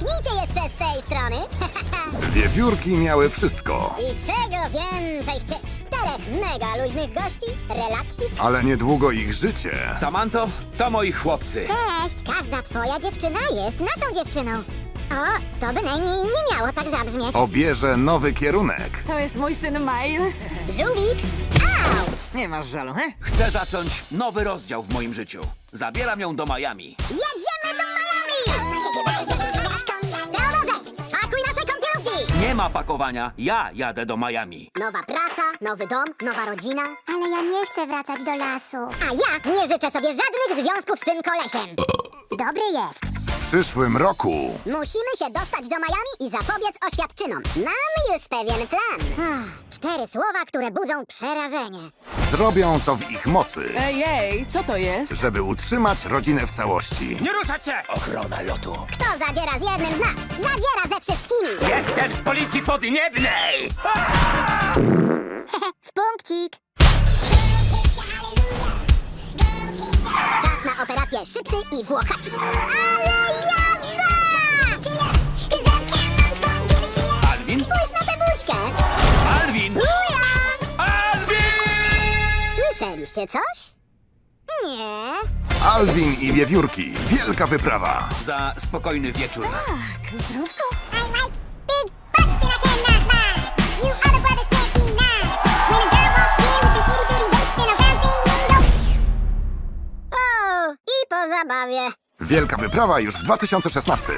Witajcie jeszcze z tej strony. Wiewiórki miały wszystko, I czego więcej chcieć? Czterech mega luźnych gości, relaksik. ale niedługo ich życie Samanto, to moi chłopcy. Cześć, każda twoja dziewczyna jest naszą dziewczyną. O, to bynajmniej nie miało tak zabrzmieć. obierze nowy kierunek. To jest mój syn Miles. Żółwik, au! Nie masz żalu, he? Chcę zacząć nowy rozdział w moim życiu. Zabieram ją do Miami. Jedziemy ma pakowania, ja jadę do Miami. Nowa praca, nowy dom, nowa rodzina. Ale ja nie chcę wracać do lasu. A ja nie życzę sobie żadnych związków z tym kolesiem. Dobry jest. W przyszłym roku Musimy się dostać do Miami i zapobiec oświadczynom. Mamy już pewien plan. Cztery słowa, które budzą przerażenie. zrobią co w ich mocy, Ej, ej, co to jest? żeby utrzymać rodzinę w całości. Nie ruszać się! Ochrona lotu. Kto zadziera z jednym z nas, zadziera policji podniebnej! w punkcik. Czas na operację Szybcy i Włochaci. Ale jazda! Alvin? Spójrz na tę buźkę. Alvin! Buja! Alvin! Słyszeliście coś? Nie. Alwin i Wiewiórki, wielka wyprawa. Za spokojny wieczór. Zdrówko? Zabawie. Wielka wyprawa już w 2016.